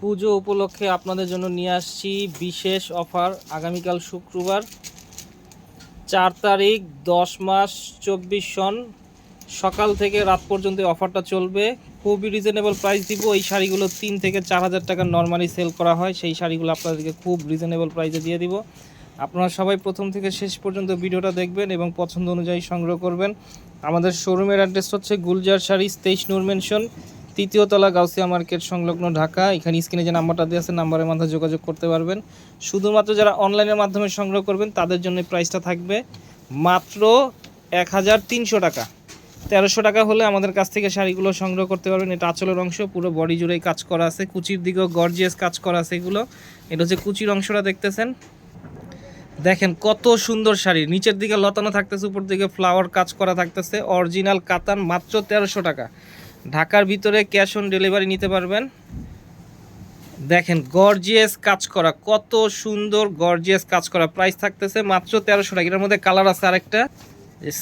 পুজো উপলক্ষে আপনাদের জন্য নিয়ে আসছি বিশেষ অফার আগামীকাল শুক্রবার। চার তারিখ, দশ মাস, চব্বিশ সন। সকাল থেকে রাত পর্যন্ত অফারটা চলবে। খুবই রিজনেবল প্রাইস দিব। এই শাড়িগুলো তিন থেকে চার হাজার টাকা নর্মালি সেল করা হয়। সেই শাড়িগুলো আপনাদেরকে খুব রিজনেবল প্রাইসে দিয়ে দিব। আপনারা সবাই প্রথম থেকে শেষ পর্যন্ত ভিডিওটা দেখবেন এবং পছন্দ অনুযায়ী সংগ্রহ করবেন। আমাদের শোরুমের অ্যাড্রেস হচ্ছে গুলজার শাড়ি, তেইশ নূর মেনশন তৃতীয় তলা গাউসিয়া মার্কেট সংলগ্ন ঢাকা। এখানে স্ক্রিনে যে নাম্বারটা দেওয়া আছে, নাম্বারের মাধ্যমে যোগাযোগ করতে পারবেন। শুধুমাত্র যারা অনলাইনের মাধ্যমে সংগ্রহ করবেন, তাদের জন্য প্রাইসটা থাকবে মাত্র এক হাজার তিনশো টাকা। তেরোশো টাকা হলে আমাদের কাছ থেকে শাড়িগুলো সংগ্রহ করতে পারবেন। এটা আঁচলের অংশ, পুরো বডি জুড়েই কাজ করা আছে। কুচির দিকেও গর্জিয়াস কাজ করা আছে এগুলো। এটা হচ্ছে কুচির অংশটা দেখতেছেন। দেখেন কত সুন্দর শাড়ি। নিচের দিকে লতানো থাকতেছে, উপর দিকে ফ্লাওয়ার কাজ করা থাকতেছে। অরিজিনাল কাতান মাত্র তেরোশো টাকা। ঢাকার ভিতরে ক্যাশ অন ডেলিভারি নিতে পারবেন। দেখেন, গর্জিয়াস কাজ করা, কত সুন্দর গর্জিয়াস কাজ করা। প্রাইস থাকতেছে মাত্র তেরোশো টাকা। এটার মধ্যে কালার আছে আরেকটা।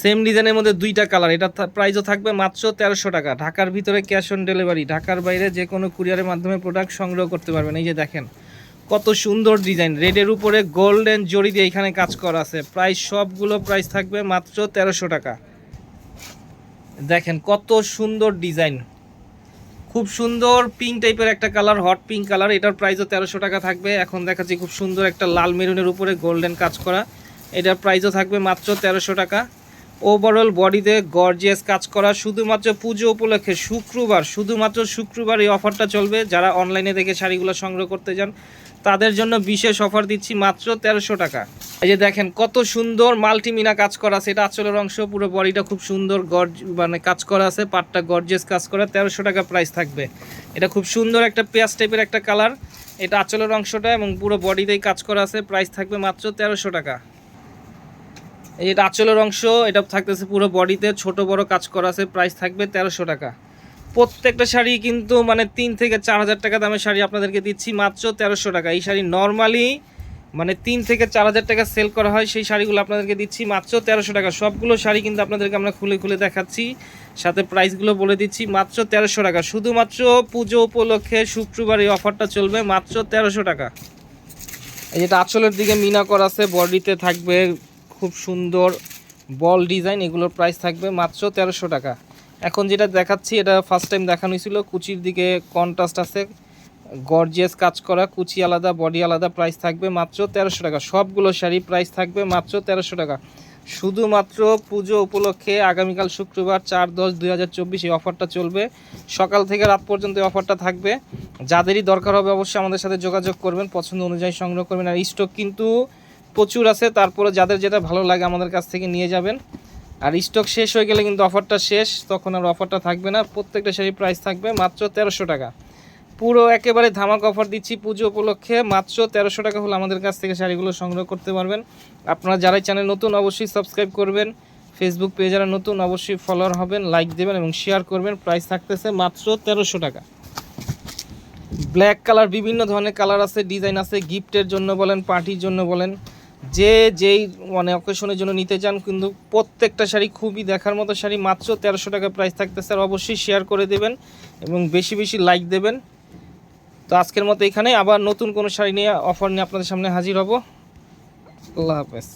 সেম ডিজাইনের মধ্যে দুইটা কালার। এটা প্রাইসও থাকবে মাত্র তেরোশো টাকা। ঢাকার ভিতরে ক্যাশ অন ডেলিভারি। ঢাকার বাইরে যে কোনো কুরিয়ারের মাধ্যমে প্রোডাক্ট সংগ্রহ করতে পারবেন। এই যে দেখেন, কত সুন্দর ডিজাইন। রেডের উপরে গোল্ডেন জড়ি দিয়ে এখানে কাজ করা আছে। প্রাইস সবগুলো প্রাইস থাকবে মাত্র তেরোশো টাকা। দেখেন কত সুন্দর ডিজাইন। খুব সুন্দর পিঙ্ক টাইপের একটা কালার হট পিঙ্ক কালার এটার প্রাইসও তেরোশো টাকা থাকবে। এখন দেখাচ্ছি খুব সুন্দর একটা লাল মেরুনের উপরে গোল্ডেন কাজ করা। এটার প্রাইসও থাকবে মাত্র তেরোশো টাকা। ওভারঅল বডিতে গর্জিয়াস কাজ করা। শুধুমাত্র পুজো উপলক্ষে শুক্রবার, শুধুমাত্র শুক্রবার এই অফারটা চলবে। যারা অনলাইনে দেখে শাড়িগুলো সংগ্রহ করতে যান তাদের জন্য বিশেষ অফার দিচ্ছি মাত্র তেরোশো টাকা। এই যে দেখেন, কত সুন্দর মাল্টিমিনা কাজ করা আছে। এটা আঁচলের অংশ, পুরো বডিটা খুব সুন্দর গর্জ মানে কাজ করা আছে, পাটটা গর্জেস কাজ করা, তেরোশো টাকা প্রাইস থাকবে। এটা খুব সুন্দর একটা পেঁয়াজ টাইপের একটা কালার এটা আঁচলের অংশটা এবং পুরো বডিতেই কাজ করা আছে প্রাইস থাকবে মাত্র তেরোশো টাকা। এই এটা আঁচলের অংশ, এটা থাকতেছে পুরো বডিতে, ছোট বড় কাজ করা আছে প্রাইস থাকবে তেরোশো টাকা। প্রত্যেকটা শাড়ি কিন্তু মানে তিন থেকে চার হাজার টাকা দামের শাড়ি আপনাদেরকে দিচ্ছি মাত্র তেরোশো টাকা। এই শাড়ি নর্মালি মানে তিন থেকে চার হাজার টাকা সেল করা হয়, সেই শাড়িগুলো আপনাদেরকে দিচ্ছি। মাত্র তেরোশো টাকা। সবগুলো শাড়ি কিন্তু আপনাদেরকে আমরা খুলে খুলে দেখাচ্ছি। সাথে প্রাইসগুলো বলে দিচ্ছি, মাত্র তেরোশো টাকা। শুধুমাত্র পুজো উপলক্ষে শুক্রবার এই অফারটা চলবে, মাত্র তেরোশো টাকা। এই যেটা আঁচলের দিকে মিনা করা আছে, বডিতে থাকবে খুব সুন্দর বল ডিজাইন, এগুলোর প্রাইস থাকবে মাত্র তেরোশো টাকা। এখন যেটা দেখাচ্ছি, এটা ফার্স্ট টাইম দেখানো হয়েছিল, কুচির দিকে কন্ট্রাস্ট আছে। গর্জিয়াস কাজ করা, কুচি আলাদা বডি আলাদা প্রাইস থাকবে মাত্র তেরোশো টাকা। সবগুলো শাড়ি প্রাইস থাকবে মাত্র তেরোশো টাকা। শুধুমাত্র পুজো উপলক্ষে আগামীকাল শুক্রবার চার দশ দুই হাজার চব্বিশ এই অফারটা চলবে। সকাল থেকে রাত পর্যন্ত এই অফারটা থাকবে। যাদেরই দরকার হবে অবশ্যই আমাদের সাথে যোগাযোগ করবেন, পছন্দ অনুযায়ী সংগ্রহ করবেন। আর স্টক কিন্তু প্রচুর আছে তারপরে যাদের যেটা ভালো লাগে আমাদের কাছ থেকে নিয়ে যাবেন। আর স্টক শেষ হয়ে গেলে কিন্তু অফারটা শেষ, তখন আর অফারটা থাকবে না। প্রত্যেকটা শাড়ি প্রাইস থাকবে মাত্র তেরোশো টাকা। পুরো একেবারে ধামাক অফার দিচ্ছি পুজো উপলক্ষে। মাত্র তেরোশো টাকা হলে আমাদের কাছ থেকে শাড়িগুলো সংগ্রহ করতে পারবেন। আপনারা যারাই চ্যানেল নতুন, অবশ্যই সাবস্ক্রাইব করবেন। ফেসবুক পেজ যারা নতুন, অবশ্যই ফলোয়ার হবেন লাইক দেবেন এবং শেয়ার করবেন। প্রাইস থাকতেছে মাত্র তেরোশো টাকা। ব্ল্যাক কালার বিভিন্ন ধরনের কালার আছে ডিজাইন আছে গিফটের জন্য বলেন পার্টির জন্য বলেন, যে যেই মানে অকেশনের জন্য নিতে চান, কিন্তু প্রত্যেকটা শাড়ি খুবই দেখার মতো শাড়ি, মাত্র তেরোশো টাকা প্রাইস থাকতেছে। আর অবশ্যই শেয়ার করে দেবেন এবং বেশি বেশি লাইক দেবেন। তো আজকের মতো এখানে আবার নতুন কোনো শাড়ি নিয়ে অফার নিয়ে আপনাদের সামনে হাজির হব। আল্লাহ হাফেজ।